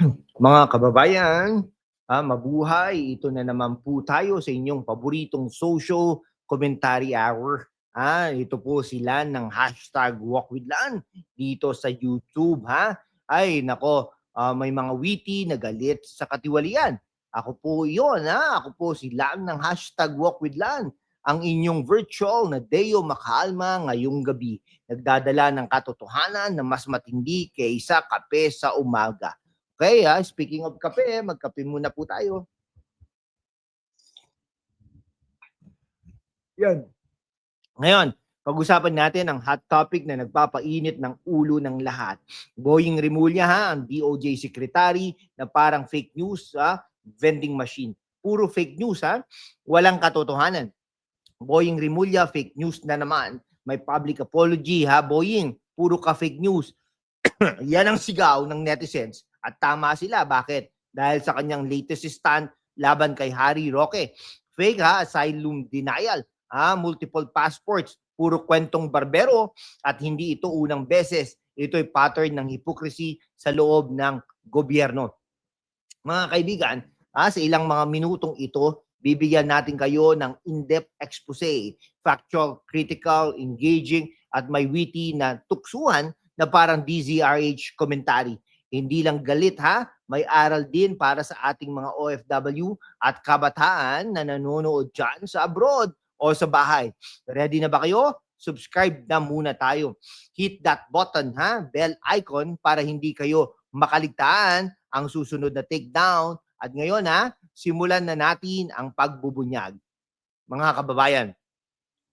Mga kababayan, ah, mabuhay. Ito na naman po tayo sa inyong paboritong social commentary hour. Ah, ito po sila ng hashtag Walk with Lan dito sa YouTube. Ha? Ay, nako, ah, may mga witty na galit sa katiwalian. Ako po yon ha? Ako po si Lan ng hashtag Walk with Lan ang inyong virtual na Deo Makalma ngayong gabi. Nagdadala ng katotohanan na mas matindi kaysa kape sa umaga. Okay, ah, speaking of kape, magkape muna po tayo. Yan. Ngayon, pag-usapan natin ang hot topic na nagpapainit ng ulo ng lahat. Boying Rimulya ha, ang DOJ secretary na parang fake news ha, vending machine. Puro fake news ha, walang katotohanan. Boying Rimulya, fake news na naman. May public apology ha, Boying, puro ka fake news. Yan ang sigaw ng netizens. At tama sila. Bakit? Dahil sa kanyang latest stand laban kay Harry Roque. Fake ha, asylum denial. Ha, multiple passports. Puro kwentong barbero at hindi ito unang beses. Ito ay pattern ng hypocrisy sa loob ng gobyerno. Mga kaibigan, ha, sa ilang mga minutong ito, bibigyan natin kayo ng in-depth expose, factual, critical, engaging, at may witty na tuksuhan na parang DZRH commentary. Hindi lang galit ha, may aral din para sa ating mga OFW at kabataan na nanonood dyan sa abroad o sa bahay. Ready na ba kayo? Subscribe na muna tayo. Hit that button ha, bell icon para hindi kayo makaligtaan ang susunod na takedown. At ngayon ha, simulan na natin ang pagbubunyag. Mga kababayan,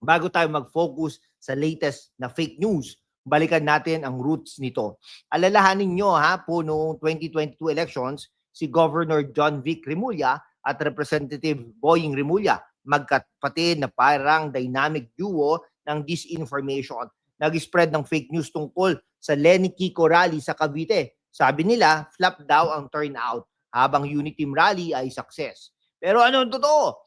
bago tayo mag-focus sa latest na fake news, balikan natin ang roots nito. Alalahanin nyo ha, po noong 2022 elections, si Governor John Vic Remulla at Representative Boying Remulla, magkapatid na parang dynamic duo ng disinformation. Nag-spread ng fake news tungkol sa Lenny Kiko rally sa Cavite. Sabi nila, flop daw ang turnout habang Unity rally ay success. Pero ano ang totoo?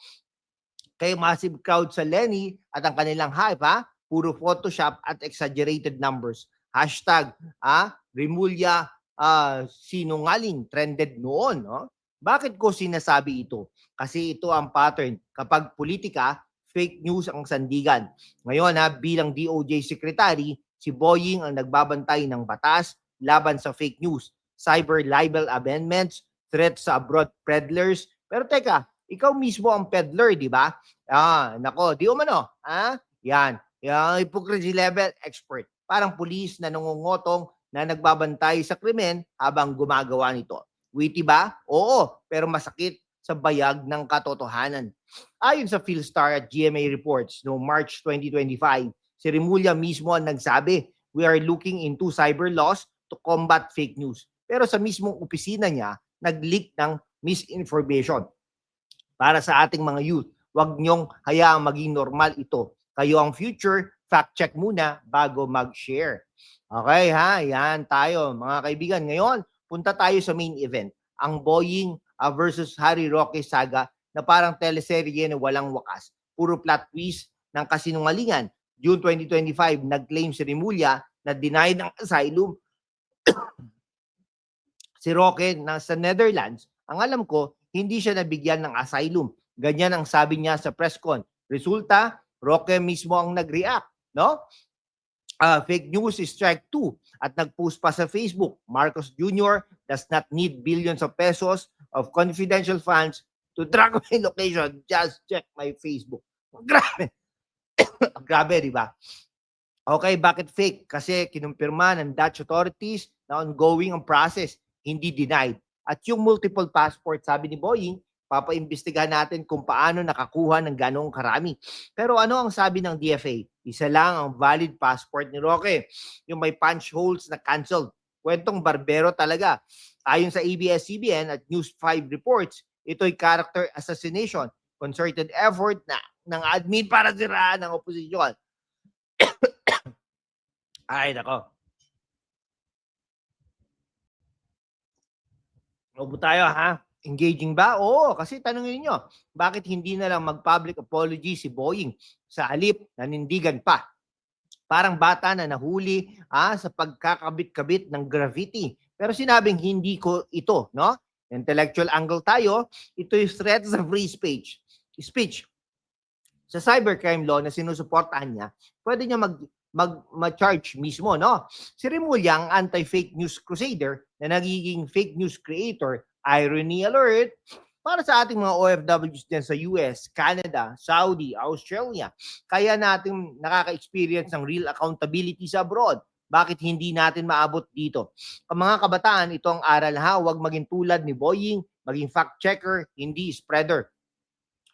Kay massive crowd sa Lenny at ang kanilang hype ha, puro Photoshop at exaggerated numbers. Hashtag ah, Remulla ah, sinungaling trended noon. No? Bakit ko sinasabi ito? Kasi ito ang pattern. Kapag politika, fake news ang sandigan. Ngayon ha, bilang DOJ Secretary, si Boying ang nagbabantay ng batas laban sa fake news, cyber libel amendments, threats sa abroad peddlers. Pero teka, ikaw mismo ang peddler, di ba? Ah, nako, di umano. Ha? Yan. Yung hypocrisy level expert. Parang pulis na nangungotong na nagbabantay sa krimen habang gumagawa nito. Witty ba? Oo, pero masakit sa bayag ng katotohanan. Ayon sa Philstar at GMA reports no March 2025, si Remulla mismo ang nagsabi, we are looking into cyber laws to combat fake news. Pero sa mismong opisina niya, nag-leak ng misinformation. Para sa ating mga youth, huwag niyong hayaang maging normal ito. Kayo ang future, fact check muna bago mag-share. Okay ha, yan tayo mga kaibigan. Ngayon, punta tayo sa main event. Ang Boeing uh, versus Harry Roque saga na parang teleserye na walang wakas. Puro plot twist ng kasinungalingan. June 2025, nag-claim si Rimulya na denied ng asylum si Roque na sa Netherlands, ang alam ko, hindi siya nabigyan ng asylum. Ganyan ang sabi niya sa press con. Resulta, Roque mismo ang nag-react, no? Uh, fake news is strike 2 at nag-post pa sa Facebook, Marcos Jr. does not need billions of pesos of confidential funds to track my location. Just check my Facebook. Grabe. Grabe, di ba? Okay, bakit fake? Kasi kinumpirma ng Dutch authorities na ongoing ang process hindi denied. At yung multiple passport, sabi ni Boying, papaimbestigahan natin kung paano nakakuha ng ganong karami. Pero ano ang sabi ng DFA? Isa lang ang valid passport ni Roque. Yung may punch holes na canceled. Kwentong barbero talaga. Ayon sa ABS-CBN at News 5 reports, ito'y character assassination, concerted effort na ng admin para siraan ng oposisyon. Ay, nako. Ubo tayo ha. Engaging ba? Oo, kasi tanongin nyo, bakit hindi na lang mag-public apology si Boeing sa halip nanindigan pa? Parang bata na nahuli ah, sa pagkakabit-kabit ng graffiti Pero sinabing hindi ko ito, no? Intellectual angle tayo, ito yung threat sa free speech. Speech. Sa cybercrime law na sinusuportahan niya, pwede niya mag mag ma-charge mismo, no? Si Remulla, anti-fake news crusader na nagiging fake news creator, irony alert, para sa ating mga OFWs din sa US, Canada, Saudi, Australia. Kaya natin nakaka-experience ng real accountability sa abroad. Bakit hindi natin maabot dito? Ang mga kabataan, ito ang aral ha, huwag maging tulad ni Boying, maging fact-checker, hindi spreader.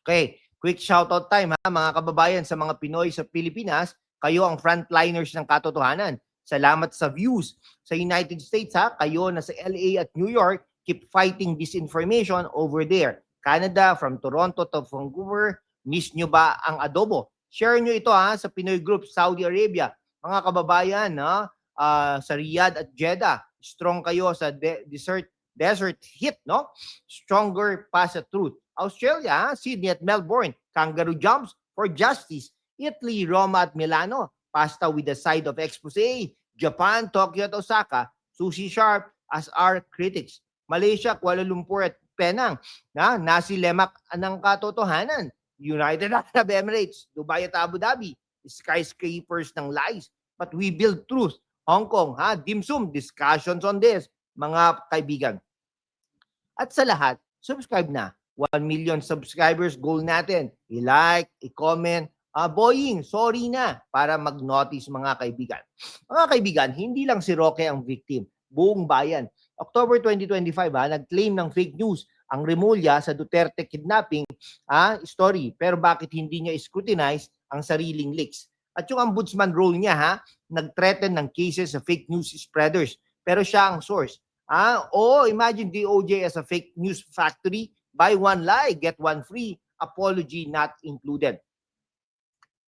Okay, quick shoutout time ha, mga kababayan sa mga Pinoy sa Pilipinas, kayo ang frontliners ng katotohanan. Salamat sa views. Sa United States ha, kayo na sa LA at New York, keep fighting disinformation over there. Canada, from Toronto to Vancouver, miss nyo ba ang adobo? Share nyo ito ha sa Pinoy Group, Saudi Arabia. Mga kababayan ha, ah, sa Riyadh at Jeddah, strong kayo sa de- desert desert heat, no? Stronger pa sa truth. Australia, ha? Sydney at Melbourne, kangaroo jumps for justice. Italy, Roma at Milano, pasta with a side of expose. Japan, Tokyo at Osaka, sushi sharp as our critics. Malaysia, Kuala Lumpur at Penang, na nasi lemak ng katotohanan. United Arab Emirates, Dubai at Abu Dhabi, skyscrapers ng lies. But we build truth. Hong Kong, ha? Dim sum, discussions on this, mga kaibigan. At sa lahat, subscribe na. 1 million subscribers goal natin. I-like, i-comment. Ah, Boying, sorry na para mag-notice mga kaibigan. Mga kaibigan, hindi lang si Roque ang victim. Buong bayan. October 2025, ha, nag-claim ng fake news ang Remulla sa Duterte kidnapping ah, story. Pero bakit hindi niya scrutinize ang sariling leaks? At yung ombudsman role niya, ha, nag-threaten ng cases sa fake news spreaders. Pero siya ang source. Ah, oo, imagine DOJ as a fake news factory. Buy one lie, get one free. Apology not included.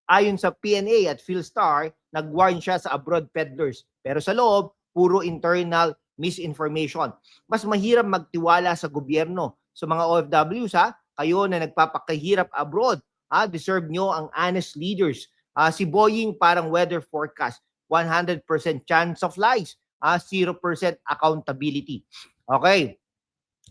Ayon sa PNA at Philstar, nag-warn siya sa abroad peddlers. Pero sa loob, puro internal misinformation. Mas mahirap magtiwala sa gobyerno. Sa mga OFWs, ha, kayo na nagpapakahirap abroad, ha, deserve nyo ang honest leaders. Ah, si Boying parang weather forecast. 100% chance of lies. Ah, 0% accountability. Okay.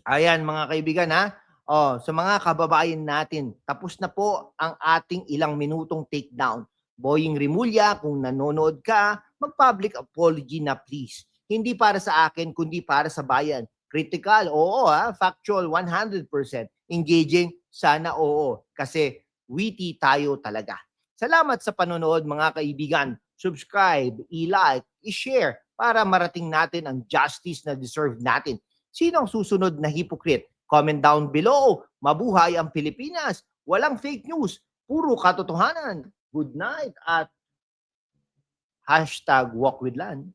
Ayan mga kaibigan ha. Oh, sa mga kababayan natin, tapos na po ang ating ilang minutong takedown. Boying Rimulya, kung nanonood ka, mag-public apology na please. Hindi para sa akin, kundi para sa bayan. Critical, oo ha. Factual, 100%. Engaging, sana oo. Kasi witty tayo talaga. Salamat sa panonood mga kaibigan. Subscribe, i-like, i-share para marating natin ang justice na deserve natin. Sino ang susunod na hypocrite? Comment down below. Mabuhay ang Pilipinas. Walang fake news. Puro katotohanan. Good night at hashtag walk with land.